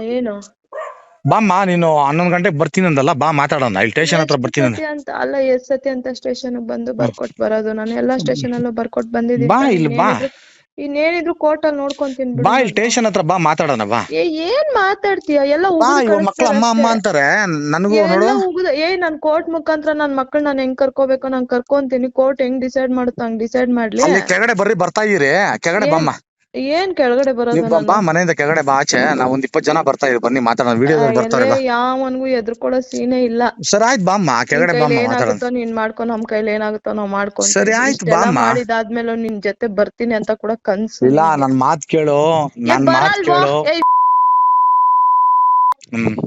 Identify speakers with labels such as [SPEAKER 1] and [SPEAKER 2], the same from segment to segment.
[SPEAKER 1] ಏನು?
[SPEAKER 2] ಬಾಮ್ಮ ನೀನು ಹನ್ನೊಂದು ಗಂಟೆಗೆ ಬರ್ತೀನಿ ಅಂದಲ್ಲ ಬಾ ಮಾತಾಡೋಣ. ಇಲ್ಲಿ ಸ್ಟೇಷನ್ ಹತ್ರ ಬರ್ತೀನಿ ಅಂದೆ.
[SPEAKER 1] ಸತಿ ಅಂತ ಅಲ್ಲ ಎಷ್ಟ್ ಸತಿ ಅಂತ ಸ್ಟೇಷನ್ ಬಂದು ಬರ್ಕೊಟ್ ಬರೋದು. ನಾನು ಎಲ್ಲಾ ಸ್ಟೇಷನ್ ಅಲ್ಲೂ ಬರ್ಕೊಟ್ ಬಂದಿದ್ದೀನಿ
[SPEAKER 2] ಬಾ ಇಲ್ಲಿ ಬಾ.
[SPEAKER 1] ಇನ್ನೇನಿದ್ರು- ಇನ್ನೇನಿದ್ರು ಕೋರ್ಟ್ ಅಲ್ಲಿ ನೋಡ್ಕೊಂತೀನಿ ಬಿಡು
[SPEAKER 2] ಬಾ ಇಲ್ಲಿ ಸ್ಟೇಷನ್ ಹತ್ರ ಬಾ ಮಾತಾಡೋಣ ಬಾ.
[SPEAKER 1] ಏ ಏನ್ ಮಾತಾಡ್ತೀಯ? ಎಲ್ಲ
[SPEAKER 2] ಬಾ
[SPEAKER 1] ಉಗಿದು
[SPEAKER 2] ಇವಾಗ ಮಕ್ಳು ಅಮ್ಮ ಅಮ್ಮ
[SPEAKER 1] ಕಳಿಸ್ತಾರೆ
[SPEAKER 2] ಅಂತಾರೆ. ನನಗೂ
[SPEAKER 1] ಎಲ್ಲ
[SPEAKER 2] ನೋಡು
[SPEAKER 1] ಏ ನನ್ ಕೋರ್ಟ್ ಮುಖಾಂತರ ನನ್ ಮಕ್ಳು ನಾನು ಹೆಂಗ್ ಕರ್ಕೋಬೇಕು? ನಾನು ಕರ್ಕೊಂತೀನಿ. ಕೋರ್ಟ್ ಹೆಂಗ್ ಡಿಸೈಡ್ ಮಾಡುತ್ತ ಹಂಗ್ ಡಿಸೈಡ್ ಮಾಡ್ಲಿ.
[SPEAKER 2] ಅಲ್ಲಿ ಕೆಳಗಡೆ ಬರ್ರಿ ಬರ್ತಾ ಇದೀರಿ ಕೆಳಗಡೆ
[SPEAKER 1] ಏನ್-
[SPEAKER 2] ಬಾಮ್ಮ
[SPEAKER 1] ಏನ್ ಕೆಳಗಡೆ ಬರೋದು
[SPEAKER 2] ನೀವು ಬಾ ಮನೆಯಿಂದ ಕೆಳಗಡೆ ಬಾ ಆಚೆ. ನಾವ್ ಒಂದ್ ಇಪ್ಪತ್ ಜನ ಬರ್ತಾ ಇದ್ವಿ. ಬನ್ನಿ ಮಾತಾಡೋಣ. ವಿಡಿಯೋ ಬರ್ತಾರೆ ಬಾ.
[SPEAKER 1] ಯಾವನ್ಗೂ ಎದ್ರುಕೊಳ್ಳೋ ಸೀನೇ ಇಲ್ಲ.
[SPEAKER 2] ಸರಿ ಆಯ್ತು ಬಾಮ್ಮ. ಕೆಳಗಡೆ ಬಾಮ್ಮ ಮಾತಾಡೋಣ.
[SPEAKER 1] ಏನಾಗುತ್ತೋ ನೀನ್ ಮಾಡ್ಕೊ ನಮ್ ಕೈಲಿ ಏನಾಗುತ್ತೋ ನಾವ್ ಮಾಡ್ಕೊ
[SPEAKER 2] ಸರಿ ಆಯ್ತು
[SPEAKER 1] ಬಾ
[SPEAKER 2] ಬಾಮ್ಮ.
[SPEAKER 1] ಮಾಡಿದಾದ್ಮೇಲೆ ನಿನ್ ಜೊತೆ ಬರ್ತೀನಿ ಅಂತ ಕೂಡ ಕನ್ಸು
[SPEAKER 2] ಇಲ್ಲ. ನನ್ ಮಾತ್ ಕೇಳು. ನನ್ ಮಾತ್ ಕೇಳು. ಹ್ಮ್.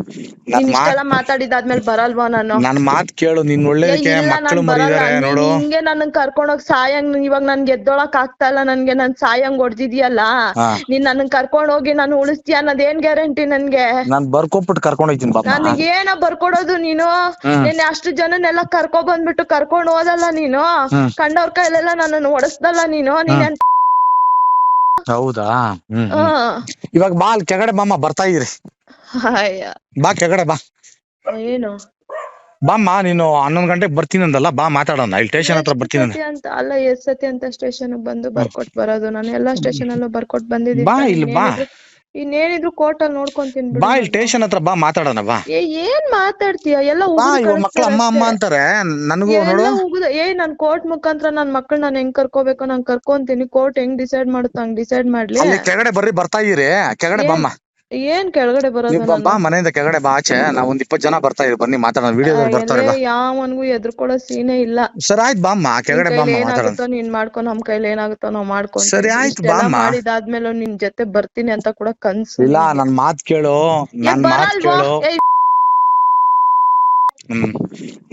[SPEAKER 2] ನನ್
[SPEAKER 1] ನೀನ್
[SPEAKER 2] ಮಾತ್
[SPEAKER 1] ಇಷ್ಟೆಲ್ಲ ಮಾತಾಡಿದಾದ್ಮೇಲೆ ಬರಲ್ವಾ ನಾನು?
[SPEAKER 2] ನನ್ ಮಾತ್ ಕೇಳು ನಿನ್
[SPEAKER 1] ಏ,
[SPEAKER 2] ಒಳ್ಳೇದಕ್ಕೆ
[SPEAKER 1] ಇಲ್ಲ
[SPEAKER 2] ಮಕ್ಕಳು
[SPEAKER 1] ನಾನ್ ಬರಲ್ಲ
[SPEAKER 2] ಮರಿದಾರೆ
[SPEAKER 1] ನೀನ್
[SPEAKER 2] ನೋಡು.
[SPEAKER 1] ಹಿಂಗೆ ನನ್ನ ಕರ್ಕೊಂಡೋಗ್ ಸಾಯಂಗ್ ಇವಾಗ ನನ್ಗೆ ಎದ್ದೊಳಕ್ ಆಗ್ತಾ ಇಲ್ಲ ನನ್ಗೆ ನನ್ ಸಾಯಂಗ್ ಹೊಡ್ದಿದ್ಯಲ್ಲ?
[SPEAKER 2] ಹಾ.
[SPEAKER 1] ನೀನ್ ನನ್ ಕರ್ಕೊಂಡ್ ಹೋಗಿ ನಾನು ಉಳಿಸ್ತೀಯ ಅನ್ನೋದ್ ಏನ್ ಗ್ಯಾರಂಟಿ ನನ್ಗೆ?
[SPEAKER 2] ನಾನ್ ಬರ್ಕೊಬಿಟ್ಟು ಕರ್ಕೊಂಡ್ ಹೋಗ್ತೀನಿ ಬಾಬಾ
[SPEAKER 1] ನನಗೆ ಏನ ಬರ್ಕೊಡೋದು ನೀನು?
[SPEAKER 2] ಹ್ಮ್.
[SPEAKER 1] ನಿನ್ನೆ ಅಷ್ಟು ಜನನೆಲ್ಲ ಕರ್ಕೊ ಬಂದ್ಬಿಟ್ಟು ಕರ್ಕೊಂಡ್ ಹೋದಲ್ಲ ನೀನು?
[SPEAKER 2] ಹ್ಮ್.
[SPEAKER 1] ಕಂಡವ್ರ ಕೈಲೆಲ್ಲ ನನ್ನನ್ನು ಹೊಡಸ್ದಲ್ಲ ನೀನು? ನೀನ್
[SPEAKER 2] ಹೌದಾ? ಹ್ಮ್ ಹ್ಮ್.
[SPEAKER 1] ಹ್ಮ್.
[SPEAKER 2] ಇವಾಗ ಬಾ ಅಲ್ಲಿ ಕೆಳಗಡೆ ಬಾಮ್ಮ ಬರ್ತಾ ಇದೀರಿ
[SPEAKER 1] ಅಯ್ಯ
[SPEAKER 2] ಬಾ ಕೆಳಗಡೆ ಬಾ.
[SPEAKER 1] ಏನು?
[SPEAKER 2] ಬಾಮ್ಮ ನೀನು ಹನ್ನೊಂದು ಗಂಟೆಗೆ ಬರ್ತೀನಿ ಅಂದಲ್ಲ ಬಾ ಮಾತಾಡೋಣ ಇಲ್ಲಿ ಸ್ಟೇಷನ್ ಹತ್ರ ಬರ್ತೀನಿ ಅಂದೆ.
[SPEAKER 1] ಸತಿ ಅಂತ ಅಲ್ಲ ಎಷ್ಟ್ ಸತಿ ಅಂತ ಸ್ಟೇಷನ್ ಬಂದು ಬರ್ಕೊಟ್ ಬರೋದು. ನಾನು ಎಲ್ಲಾ ಸ್ಟೇಷನ್ ಅಲ್ಲೂ ಬರ್ಕೊಟ್ ಬಂದಿದ್ದೀನಿ.
[SPEAKER 2] ಬಾ ಇಲ್ಲಿ ಬಾ.
[SPEAKER 1] ಇನ್ನೇನಿದ್ರು- ಕೋರ್ಟ್ ಅಲ್ಲಿ ನೋಡ್ಕೊಂತೀನಿ ಬಿಡು
[SPEAKER 2] ಬಾ ಇಲ್ಲಿ ಸ್ಟೇಷನ್ ಹತ್ರ ಬಾ ಮಾತಾಡೋಣ ಬಾ.
[SPEAKER 1] ಏ ಏನ್ ಮಾತಾಡ್ತೀಯ? ಎಲ್ಲ
[SPEAKER 2] ಬಾ ಮಕ್ಕಳ ಮಕ್ಳು ಅಮ್ಮ ಅಮ್ಮ ಅಂತಾರೆ. ನನಗೂ ನೋಡು.
[SPEAKER 1] ಏ ನಾನ್ ಕೋರ್ಟ್ ಮುಖಾಂತರ ನನ್ ಮಕ್ಳು ನಾನು ಹೆಂಗ್ ಕರ್ಕೋಬೇಕು ನಾನು ಕರ್ಕೊಂತೀನಿ. ಕೋರ್ಟ್ ಹೆಂಗ್ ಡಿಸೈಡ್ ಮಾಡುತ್ತ ಹಂಗ್ ಡಿಸೈಡ್ ಮಾಡ್ಲಿ.
[SPEAKER 2] ಅಲ್ಲಿ ಕೆಳಗಡೆ ಬರ್ರಿ ಬರ್ತಾ ಇದೀರಿ ಕೆಳಗಡೆ ಬಾಮ್ಮ.
[SPEAKER 1] ಏನ್ ಕೆಳಗಡೆ ಬರೋದು
[SPEAKER 2] ಬಾ ಮನೆಯಿಂದ ಕೆಳಗಡೆ ಬಾ ಆಚೆ. ನಾವ್ ಒಂದ್ ಇಪ್ಪತ್ ಜನ ಬರ್ತಾ ಇದೀವಿ. ಬನ್ನಿ ಮಾತಾಡೋಣ. ವಿಡಿಯೋ ಬರ್ತಾರೆ ಬಾ
[SPEAKER 1] ಯಾವನ್ಗೂ ಎದ್ರುಕೊಳ್ಳೋ ಸೀನೇ ಇಲ್ಲ.
[SPEAKER 2] ಸರಿ ಆಯ್ತು ಬಾಮ್ಮ.
[SPEAKER 1] ನಿನ್
[SPEAKER 2] ಕೆಳಗಡೆ
[SPEAKER 1] ಕೈಲಿ
[SPEAKER 2] ಬಾಮ್ಮ ಮಾತಾಡೋಣ.
[SPEAKER 1] ಏನಾಗುತ್ತೋ ನೀನ್ ಮಾಡ್ಕೊ ನಮ್ ಕೈಲಿ ಏನಾಗುತ್ತೋ ನಾವ್ ಮಾಡ್ಕೊಂತೀವಿ.
[SPEAKER 2] ಸರಿ ಆಯ್ತು
[SPEAKER 1] ಬಾ
[SPEAKER 2] ಬಾಮ್ಮ.
[SPEAKER 1] ಮಾಡಿದಾದ್ಮೇಲೆ ನಿನ್ ಜೊತೆ ಬರ್ತೀನಿ ಅಂತ ಕೂಡ ಕನ್ಸು
[SPEAKER 2] ಇಲ್ಲ. ನನ್ ಮಾತ್ ಕೇಳು. ನನ್ ಮಾತ್ ಕೇಳು. ಹ್ಮ್.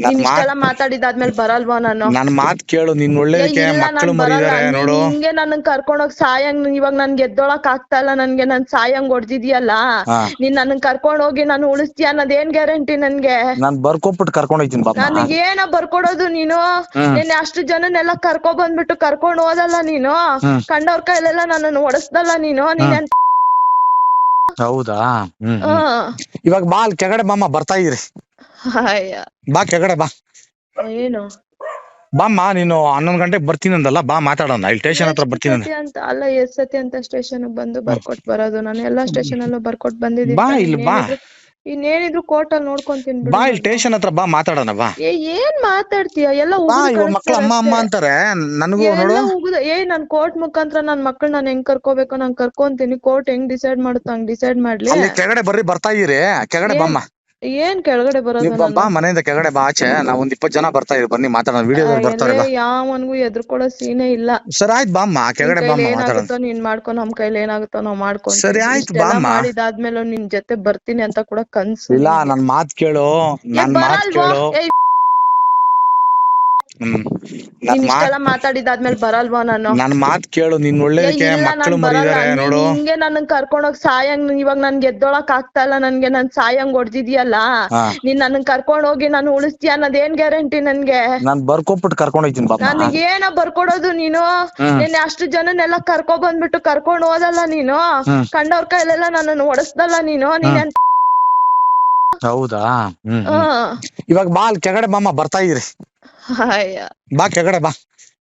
[SPEAKER 2] ನನ್
[SPEAKER 1] ನೀನ್ ಇಷ್ಟೆಲ್ಲ ಮಾತಾಡಿದಾದ್ಮೇಲೆ ಬರಲ್ವಾ ನಾನು?
[SPEAKER 2] ನನ್ ಮಾತ್ ಕೇಳು ನಿನ್ ಒಳ್ಳೇದಕ್ಕೆ
[SPEAKER 1] ಇಲ್ಲ
[SPEAKER 2] ಮಕ್ಕಳು
[SPEAKER 1] ನಾನ್ ಬರಲ್ಲ.
[SPEAKER 2] ಮರಿದಾರೆ
[SPEAKER 1] ನೀನ್
[SPEAKER 2] ನೋಡು.
[SPEAKER 1] ಹಿಂಗೆ ನನ್ನ ಕರ್ಕೊಂಡೋಗ್ ಸಾಯಂಗ್ ಇವಾಗ ನನ್ ಗೆದ್ದೋಳಕ್ ಆಗ್ತಾ ಇಲ್ಲ ನನ್ಗೆ ನನ್ ಸಾಯಂಗ್ ಹೊಡ್ದಿದ್ಯಲ್ಲ?
[SPEAKER 2] ಹಾ.
[SPEAKER 1] ನೀನ್ ನನ್ ಕರ್ಕೊಂಡ್ ಹೋಗಿ ನಾನು ಉಳಿಸ್ತೀಯ ಅನ್ನೋದ್ ಏನ್ ಗ್ಯಾರಂಟಿ ನನ್ಗೆ?
[SPEAKER 2] ನಾನ್ ಬರ್ಕೊಟ್ಬಿಟ್ಟು ಕರ್ಕೊಂಡ್ ಹೋಗ್ತೀನಿ ಬಾಮ್ಮ
[SPEAKER 1] ನನಗೆ ಏನ ಬರ್ಕೊಡೋದು ನೀನು?
[SPEAKER 2] ಹ್ಮ್.
[SPEAKER 1] ನಿನ್ನೆ ಅಷ್ಟು ಜನನೆಲ್ಲ ಕರ್ಕೊ ಬಂದ್ಬಿಟ್ಟು ಕರ್ಕೊಂಡ್ ಹೋದಲ್ಲ ನೀನು?
[SPEAKER 2] ಹ್ಮ್.
[SPEAKER 1] ಕಂಡವ್ರ ಕೈಲೆಲ್ಲ ನನ್ನನ್ನು ಹೊಡಸ್ದಲ್ಲ ನೀನು? ನೀನ್ ಎಂತ-
[SPEAKER 2] ಹೌದಾ? ಹ್ಮ್ ಹ್ಮ್.
[SPEAKER 1] ಹ್ಮ್.
[SPEAKER 2] ಇವಾಗ ಬಾ ಅಲ್ಲಿ ಕೆಳಗಡೆ ಬಾಮ್ಮ ಬರ್ತಾ ಇದೀರಿ
[SPEAKER 1] ಅಯ್ಯ
[SPEAKER 2] ಬಾ ಕೆಳಗಡೆ ಬಾ.
[SPEAKER 1] ಏನು?
[SPEAKER 2] ಬಾಮ್ಮ ನೀನು ಹನ್ನೊಂದು ಗಂಟೆಗೆ ಬರ್ತೀನಿ ಅಂದಲ್ಲ ಬಾ ಮಾತಾಡೋಣ. ಇಲ್ಲಿ ಸ್ಟೇಷನ್ ಹತ್ರ ಬರ್ತೀನಿ ಅಂದೆ.
[SPEAKER 1] ಸತಿ ಅಂತ ಅಲ್ಲ ಎಷ್ಟ್ ಸತಿ ಅಂತ ಸ್ಟೇಷನ್ ಬಂದು ಬರ್ಕೊಟ್ ಬರೋದು. ನಾನು ಎಲ್ಲಾ ಸ್ಟೇಷನ್ ಅಲ್ಲೂ ಬರ್ಕೊಟ್ ಬಂದಿದ್ದೀನಿ
[SPEAKER 2] ಬಾ ಇಲ್ಲಿ ಬಾ.
[SPEAKER 1] ಇನ್ನೇನಿದ್ರು- ಕೋರ್ಟ್ ಅಲ್ಲಿ ನೋಡ್ಕೊಂತೀನಿ
[SPEAKER 2] ಬಾ ಇಲ್ಲಿ. ಸ್ಟೇಷನ್ ಹತ್ರ ಬಾ ಮಾತಾಡೋಣ ಬಾ.
[SPEAKER 1] ಏ ಏನ್ ಮಾತಾಡ್ತೀಯ? ಎಲ್ಲ
[SPEAKER 2] ಬಾ ಮಕ್ಳು ಅಮ್ಮ ಅಮ್ಮ ಅಂತಾರೆ. ನನಗೂ ನೋಡು.
[SPEAKER 1] ಏ ನನ್ ಕೋರ್ಟ್ ಮುಖಾಂತರ ನನ್ ಮಕ್ಳು ನಾನು ಹೆಂಗ್ ಕರ್ಕೋಬೇಕು? ನಾನು ಕರ್ಕೊಂತೀನಿ. ಕೋರ್ಟ್ ಹೆಂಗ್ ಡಿಸೈಡ್ ಮಾಡುತ್ತ ಹಂಗ್ ಡಿಸೈಡ್ ಮಾಡ್ಲಿ.
[SPEAKER 2] ಅಲ್ಲಿ ಕೆಳಗಡೆ ಬರ್ರಿ ಬರ್ತಾ ಇದೀರಿ ಕೆಳಗಡೆ ಬಾಮ್ಮ.
[SPEAKER 1] ಏನ್ ಕೆಳಗಡೆ ಬರೋದು
[SPEAKER 2] ನೀವು ಬಾ ಮನೆಯಿಂದ ಕೆಳಗಡೆ ಬಾ ಆಚೆ. ನಾವ್ ಒಂದ್ ಇಪ್ಪತ್ ಜನ ಬರ್ತಾ ಇದೀವಿ. ಬನ್ನಿ ಮಾತಾಡೋಣ. ವಿಡಿಯೋದಲ್ಲಿ ಬರ್ತಾರೆ ಬಾ
[SPEAKER 1] ಎಲೆ ಯಾವನ್ಗೂ ಎದ್ರುಕೊಳ್ಳೋ ಸೀನೇ ಇಲ್ಲ.
[SPEAKER 2] ಸರಿ ಆಯ್ತು ಬಾಮ್ಮ. ಕೆಳಗಡೆ ಬಾಮ್ಮ ಮಾತಾಡೋಣ.
[SPEAKER 1] ಏನಾಗುತ್ತೋ ನೀನ್ ಮಾಡ್ಕೊ ನಮ್ ಕೈಲಿ ಏನಾಗುತ್ತೋ ನಾವ್ ಮಾಡ್ಕೊ
[SPEAKER 2] ಸರಿ ಆಯ್ತು ಬಾಮ್ಮ.
[SPEAKER 1] ಮಾಡಿದಾದ್ಮೇಲೆ ನಿನ್ ಜೊತೆ ಬರ್ತೀನಿ ಅಂತ ಕೂಡ ಕನ್ಸು
[SPEAKER 2] ಇಲ್ಲ. ನನ್ ಮಾತ್ ಕೇಳು. ನನ್ ಮಾತ್ ಕೇಳು. ಹ್ಮ್.
[SPEAKER 1] ನೀನ್
[SPEAKER 2] ನನ್
[SPEAKER 1] ಇಷ್ಟೆಲ್ಲ ಮಾತಾಡಿದಾದ್ಮೇಲೆ ಬರಲ್ವಾ ನಾನು?
[SPEAKER 2] ನನ್ ಮಾತ್ ಕೇಳು ನಿನ್ ಒಳ್ಳೇದಕ್ಕೆ
[SPEAKER 1] ಇಲ್ಲ
[SPEAKER 2] ಮಕ್ಕಳು
[SPEAKER 1] ನಾನ್ ಬರಲ್ಲ
[SPEAKER 2] ಮರಿದಾರೆ
[SPEAKER 1] ನೀನ್
[SPEAKER 2] ನೋಡು.
[SPEAKER 1] ಹಿಂಗೆ ನನ್ನ ಕರ್ಕೊಂಡೋಗ್ ಸಾಯಂಗ್ ಇವಾಗ ನನ್ ಎದ್ದೊಳಕ್ ಆಗ್ತಾ ಇಲ್ಲ ನನ್ಗೆ ನನ್ ಸಾಯಂಗ್ ಹೊಡ್ದಿದ್ಯಲ್ಲ?
[SPEAKER 2] ಹಾ.
[SPEAKER 1] ನೀನ್ ನನ್ ಕರ್ಕೊಂಡ್ ಹೋಗಿ ನಾನು ಉಳಿಸ್ತೀಯ ಅನ್ನೋದೇನ್ ಏನ್ ಗ್ಯಾರಂಟಿ ನನ್ಗೆ?
[SPEAKER 2] ನಾನ್ ಬರ್ಕೊಟ್ಬಿಟ್ಟು ಕರ್ಕೊಂಡ್ ಹೋಗ್ತೀನಿ
[SPEAKER 1] ನನಗೆ ಏನ ಬರ್ಕೊಡೋದು ನೀನು?
[SPEAKER 2] ಹ್ಮ್.
[SPEAKER 1] ನಿನ್ನೆ ಅಷ್ಟು ಜನನೆಲ್ಲ ಕರ್ಕೊ ಬಂದ್ಬಿಟ್ಟು ಕರ್ಕೊಂಡ್ ಹೋದಲ್ಲ ನೀನು?
[SPEAKER 2] ಹ್ಮ್.
[SPEAKER 1] ಕಂಡವ್ರ ಕೈಲೆಲ್ಲ ನನ್ನನ್ನು ಹೊಡಸ್ದಲ್ಲ ನೀನು? ನೀನ್
[SPEAKER 2] ಹೌದಾ? ಹ್ಮ್. ಇವಾಗ ಬಾ ಅಲ್ಲಿ ಕೆಳಗಡೆ ಬಾಮ್ಮ ಬರ್ತಾ ಇದೀರಿ ಬಾ ಕೆಳಗಡೆ ಬಾ